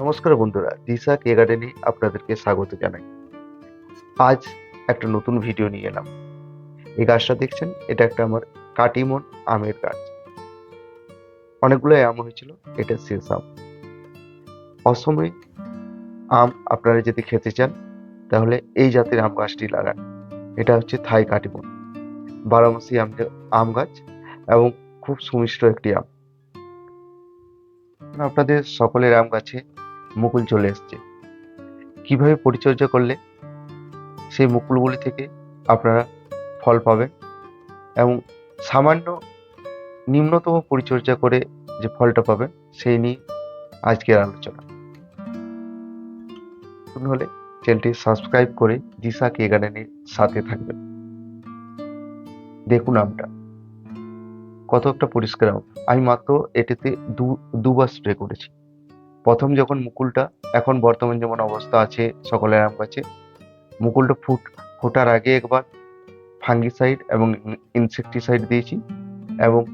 নমস্কার বন্ধুরা, দিশা কে গার্ডেনে আপনাদেরকে স্বাগত জানাই। আজ একটা নতুন ভিডিও নিয়ে এলাম। এই গাছটা দেখছেন? এটা একটা আমার কাটিমন আমের গাছ। অনেকগুলো আম হয়েছিল, এটা শেষ আম। অসমে আম আপনারা যদি খেতে চান, তাহলে এই জাতের আম গাছটি লাগান। এটা হচ্ছে থাই কাটিমন। বারোমাসি আম আম গাছ এবং খুব সুমিষ্ট একটি আম। আপনাদের সকলের আম গাছে মুকুল চলে এসছে। কীভাবে পরিচর্যা করলে সেই মুকুলগুলি থেকে আপনারা ফল পাবেন এবং সামান্য নিম্নতম পরিচর্যা করে যে ফলটা পাবেন, সেই নিয়ে আজকের আলোচনা। হলে চ্যানেলটি সাবস্ক্রাইব করে দিশা কে গার্ডেনের সাথে থাকবেন। দেখুন আমটা কত একটা পরিষ্কার আম মাত্র এটিতে দুবার স্প্রে করেছি। প্রথম যখন মুকুলটা, এখন বর্তমান যেমন অবস্থা আছে সকলের আম গাছে মুকুলটা ফুট, ফোটার আগে একবার ফাঙ্গিসাইড এবং ইনসেকটিসাইড দিয়েছি এবং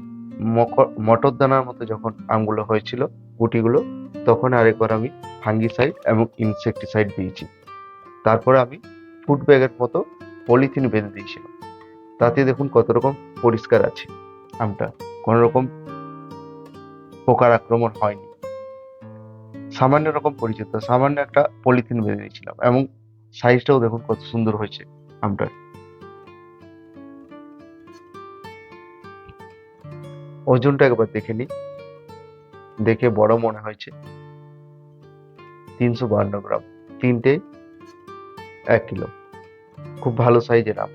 মটর দানার মতো যখন আমগুলো হয়েছিল, গুটিগুলো, তখন আরেকবার আমি ফাঙ্গিসাইড এবং ইনসেকটিসাইড দিয়েছি। তারপরে আমি ফুড ব্যাগের মতো পলিথিন বেঁধে দিয়েছিলাম। তাতে দেখুন কত রকম পরিষ্কার আছে। আমটা কোনো রকম পোকার আক্রমণ হয়নি। সামান্য রকম পরিচিত, সামান্য একটা পলিথিন বেঁধে দিয়েছিলাম এবং সাইজটাও দেখুন কত সুন্দর হয়েছে আমটার। ওজনটা একবার দেখে নিই। দেখে বড় মনে হয়েছে। তিনশো বাহান্ন গ্রাম, তিনটে এক কিলো। খুব ভালো সাইজের আম।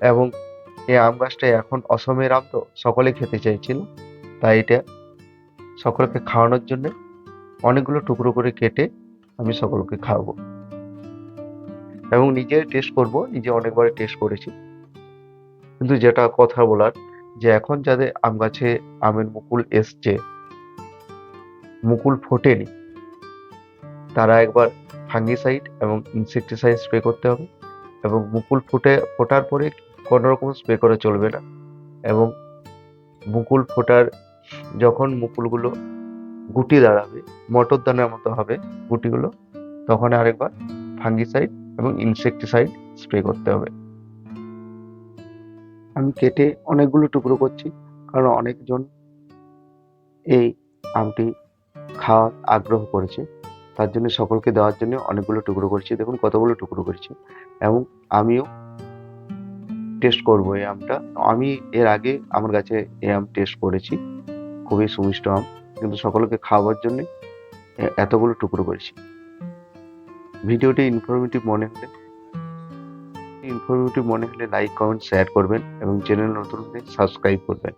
এবং এই আম গাছটা এখন অসমের আম তো সকলে খেতে চাইছিল, তাই এটা সকলকে খাওয়ানোর জন্য অনেকগুলো টুকরো করে কেটে আমি সকলকে খাওয়াবো। এবং নিজে টেস্ট করব, নিজে অনেকবার টেস্ট করেছি। কিন্তু যেটা কথা বলার, যে এখন যাদের আম গাছে আমের মুকুল এসছে, মুকুল ফোটেনি, তারা একবার ফাঙ্গিসাইড এবং ইনসেকটিসাইড স্প্রে করতে হবে এবং মুকুল ফুটে, ফোটার পরে কোনো রকম স্প্রে করে চলবে না। এবং মুকুল ফোটার যখন মুকুলগুলো গুটি দাঁড়াবে, মটর দানার মতো হবে গুটিগুলো, তখন আরেকবার ফাঙ্গিসাইড এবং ইনসেকটিসাইড স্প্রে করতে হবে। আমি কেটে অনেকগুলো টুকরো করছি, কারণ অনেকজন এই আমটি খাওয়ার আগ্রহ করেছে। তার জন্য সকলকে দেওয়ার জন্য অনেকগুলো টুকরো করছি। দেখুন কতগুলো টুকরো করেছি। এবং আমিও টেস্ট করব এই আমটা। আমি এর আগে আমার কাছে এই আম টেস্ট করেছি। খুবই সুমিষ্ট আম, কিন্তু সকলকে খাওয়াবার জন্য এতগুলো টুকরো করেছি। ভিডিওটি ইনফরমেটিভ মনে হলে ইনফরমেটিভ মনে হলে লাইক কমেন্ট শেয়ার করবেন এবং চ্যানেল নতুন হলে সাবস্ক্রাইব করবেন।